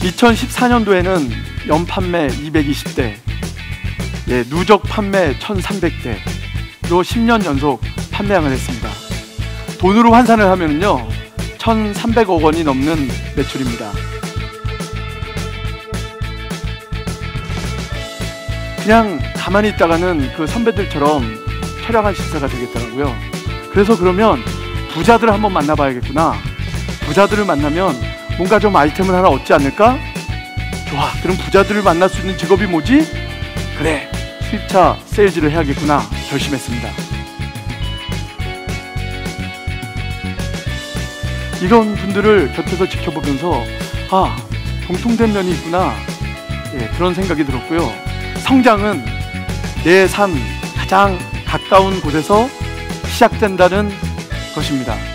(2014년도에는) 연판매 (220대) 예, 누적 판매 (1300대) 로 10년 연속 판매량을 했습니다. 돈으로 환산을 하면요 1300억 원이 넘는 매출입니다. 그냥 가만히 있다가는 그 선배들처럼 촬영한 시세가 되겠더라고요. 그래서 그러면 부자들을 한번 만나봐야겠구나. 부자들을 만나면 뭔가 좀 아이템을 하나 얻지 않을까? 좋아 그럼 부자들을 만날 수 있는 직업이 뭐지? 그래 수입차 세일즈를 해야겠구나. 결심했습니다. 이런 분들을 곁에서 지켜보면서 아 공통된 면이 있구나. 예, 그런 생각이 들었고요. 성장은 내 삶 가장 가까운 곳에서 시작된다는 것입니다